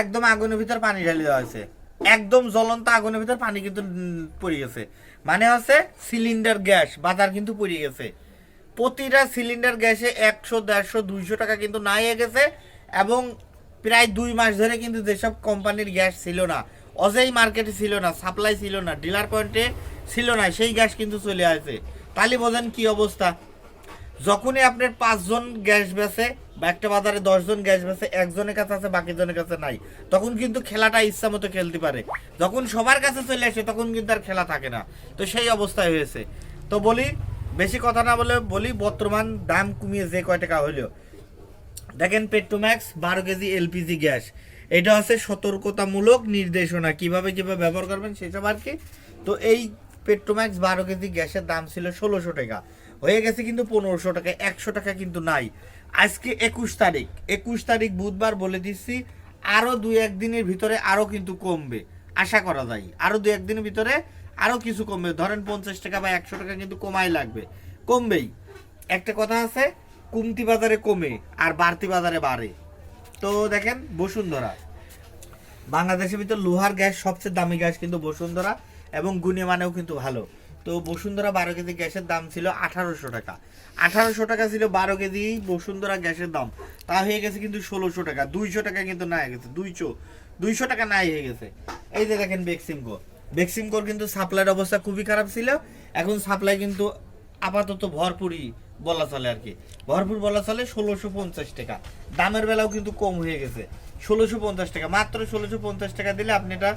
একদম আগুনের ভিতর পানি ঢালি দেওয়া হয়েছে। একদম জ্বলন্ত আগুনের ভিতর পানি কিন্তু পড়ে গেছে। মানে হচ্ছে সিলিন্ডার গ্যাস বাজার কিন্তু পড়ে গেছে। প্রতিটা সিলিন্ডার গ্যাসে একশো, দেড়শো, দুইশো টাকা কিন্তু নাই গেছে এবং প্রায় দুই মাস ধরে কিন্তু যেসব কোম্পানির গ্যাস ছিল না, অজেই মার্কেটে ছিল না, সাপ্লাই ছিল না, ডিলার পয়েন্টে ছিল না, সেই গ্যাস কিন্তু চলে আসে। তাহলে বোঝেন কি অবস্থা? যখনই আপনার পাঁচজন গ্যাস বেছে বা একটা বাজারে দশজন গ্যাস বেছে, একজনের কাছে আছে বাকি জনের কাছে নাই, তখন কিন্তু খেলাটা ইচ্ছা মতো খেলতে পারে। যখন সবার কাছে চলে আসে, তখন কিন্তু আর খেলা থাকে না। তো সেই অবস্থায় হয়েছে। তো বলি, বেশি কথা না বলে বলি, বর্তমান দাম কমিয়ে যে কয় টাকা হইল দেখেন পেট্রোম্যাক্স, বারো কেজি এলপিজি গ্যাস। এটা হচ্ছে সতর্কতামূলক নির্দেশনা। কীভাবে কীভাবে ব্যবহার করবেন সেসব আর কি। তো এই পেট্রোম্যাক্স বারো কেজি গ্যাসের দাম ছিল ষোলোশো টাকা। হয়ে গেছে কিন্তু পনেরোশো টাকা, একশো টাকা কিন্তু নাই। আজকে একুশ তারিখ একুশ তারিখ বুধবার বলে দিচ্ছি আরও দুই একদিনের ভিতরে আরও কিন্তু কমবে। আশা করা যায় আরও দু একদিনের ভিতরে আরও কিছু কমবে। ধরেন পঞ্চাশ টাকা বা একশো টাকা কিন্তু কমাই লাগবে। কমবেই। একটা কথা আছে, কমতি বাজারে কমে আর বাড়তি বাজারে বাড়ে। তো দেখেন, বসুন্ধরা। বাংলাদেশের ভিতর লোহার গ্যাস সবচেয়ে দামি গ্যাস কিন্তু বসুন্ধরা এবং গুণে মানেও কিন্তু ভালো। তো বসুন্ধরা বারো কেজি গ্যাসের দাম ছিল আঠারোশো টাকা। আঠারোশো টাকা ছিল বারো কেজি বসুন্ধরা গ্যাসের দাম। তা হয়ে গেছে কিন্তু ষোলোশো টাকা। দুইশো টাকা কিন্তু না গেছে। দুইশো দুইশো টাকা নাই হয়ে গেছে। এই যে দেখেন বেক্সিমকো বেক্সিমকোর কিন্তু সাপ্লাইয়ের অবস্থা খুবই খারাপ ছিল। এখন সাপ্লাই কিন্তু আপাতত ভরপুরই বলা চলে আর কি। ভরপুর বলা চলে ষোলোশো পঞ্চাশ টাকা। দামের বেলাও কিন্তু কম হয়ে গেছে। ষোলোশো পঞ্চাশ টাকা। মাত্র ষোলোশো পঞ্চাশ টাকা দিলে আপনি এটা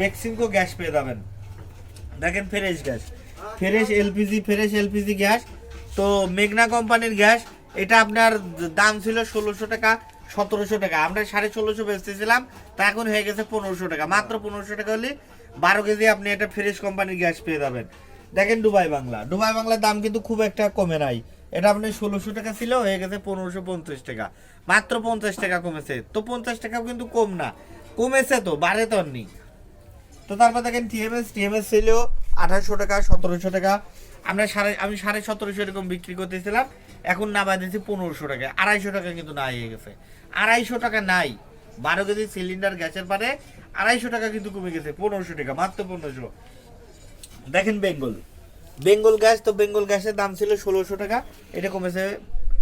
বেক্সিমকো গ্যাস পেয়ে যাবেন। দেখেন fresh gas. Fresh LPG fresh LPG gas. তো মেঘনা কোম্পানির গ্যাস, এটা আপনার দাম ছিল ষোলোশো টাকা, সতেরোশো টাকা। আমরা সাড়ে ষোলোশো বেচতেছিলাম, তা এখন হয়ে গেছে পনেরোশো টাকা। মাত্র পনেরোশো টাকা হলে বারো কেজি আপনি একটা ফ্রেশ কোম্পানির গ্যাস পেয়ে যাবেন। দেখেন দুবাই বাংলা। দুবাই বাংলার দাম কিন্তু খুব একটা কমে নাই। এটা আপনি ষোলোশো টাকা ছিল, হয়ে গেছে পনেরোশো পঞ্চাশ টাকা। মাত্র পঞ্চাশ টাকা কমেছে। তো পঞ্চাশ টাকাও কিন্তু কম না। কমেছে তো, বাড়ে তো নেই। তো তারপর দেখেন টিএমএস টিএমএস ছিল আঠারোশো টাকা, সতেরোশো টাকা। আমরা সাড়ে, আমি সাড়ে সতেরোশো এরকম বিক্রি করতেছিলাম। এখন না বাঁধেছি পনেরোশো টাকা। আড়াইশো টাকা কিন্তু না হয়ে গেছে। আড়াইশো টাকা নাই। বারো কেজি সিলিন্ডার গ্যাসের পারে আড়াইশো টাকা কিন্তু কমে গেছে, পনেরোশো টাকা, মাত্র পনেরোশো। দেখেন বেঙ্গল। বেঙ্গল গ্যাস, তো বেঙ্গল গ্যাসের দাম ছিল ষোলোশো টাকা। এটা কমেছে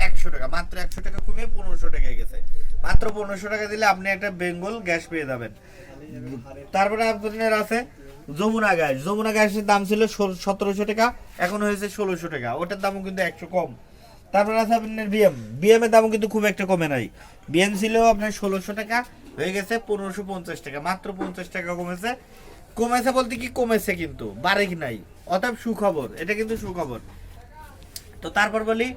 একশো টাকা, মাত্র একশো টাকা কমে পনেরোশো টাকায় গেছে। মাত্র পনেরোশো টাকা দিলে আপনি একটা বেঙ্গল গ্যাস পেয়ে যাবেন। তারপরে আপনার আছে যমুনা গ্যাস যমুনা গ্যাসের দাম ছিল সতেরোশো টাকা, এখন হয়েছে ষোলোশো টাকা। ওটার দামও কিন্তু একশো কম। তারপরে আছে আপনার বিএম বিএম এর দামও কিন্তু খুব একটা কমে নাই। বিএম ছিল আপনার ষোলোশো টাকা, হয়ে গেছে পনেরোশো পঞ্চাশ টাকা। মাত্র পঞ্চাশ টাকা কমেছে। কমেছে বলতে কি কমেছে কিন্তু, বাড়ে কি নাই। অতএব সুখবর, এটা কিন্তু সুখবর। তো তারপর বলি,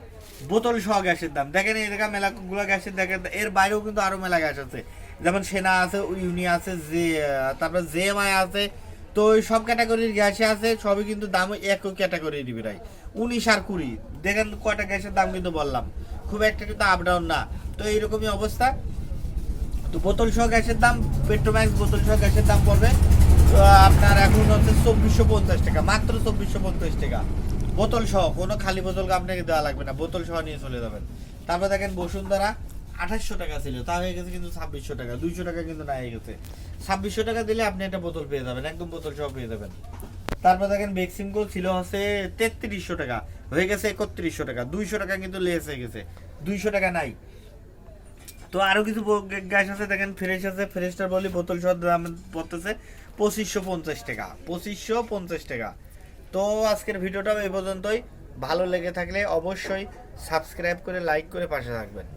বোতল সহ গ্যাসের দাম। দেখেন এই জায়গা মেলাগুলো গ্যাসের দেখেন, এর বাইরেও কিন্তু আরও মেলা গ্যাস আছে। যেমন সেনা আছে, ইউনি আছে, যে তারপর জেএমআই আছে, তো ওই সব ক্যাটাগরির গ্যাসে আছে, সবই কিন্তু দাম একই দিবি রাই উনিশ আর কুড়ি। দেখেন কয়টা গ্যাসের দাম কিন্তু বললাম। খুব একটা কিন্তু আপ ডাউন না। তো এইরকমই অবস্থা। তো বোতল সহ গ্যাসের দাম পেট্রোম্যাক্স বোতল সহ গ্যাসের দাম পড়বে আপনার এখন হচ্ছে চব্বিশশো পঞ্চাশ টাকা, মাত্র চব্বিশশো পঞ্চাশ টাকা। বোতল সহ কোনো খালি বোতল আপনাকে দেওয়া লাগবে না। বোতল সহ নিয়ে চলে যাবেন। তারপর দেখেন বসুন্ধরা আঠাশশো টাকা ছিল, তা হয়ে গেছে কিন্তু ছাব্বিশশো টাকা, দুইশো টাকা কিন্তু না হয়ে গেছে। ছাব্বিশশো টাকা দিলে আপনি একটা বোতল পেয়ে যাবেন, একদম বোতল সহ পেয়ে যাবেন। তারপর দেখেন বেক্সিমকো ছিল হচ্ছে তেত্রিশশো টাকা, হয়ে গেছে একত্রিশশো টাকা, দুইশো টাকা কিন্তু লেস হয়ে গেছে, দুইশো টাকা নাই। তো আরও কিছু গ্যাস আছে, দেখেন ফ্রেশ আছে ফ্রেশটার বলি বোতল সহ দাম পড়তেছে পঁচিশশো পঞ্চাশ টাকা, পঁচিশশো পঞ্চাশ টাকা। তো আজকের ভিডিওটা এই পর্যন্তই, ভালো লেগে থাকলে অবশ্যই সাবস্ক্রাইব করে লাইক করে পাশে থাকবেন।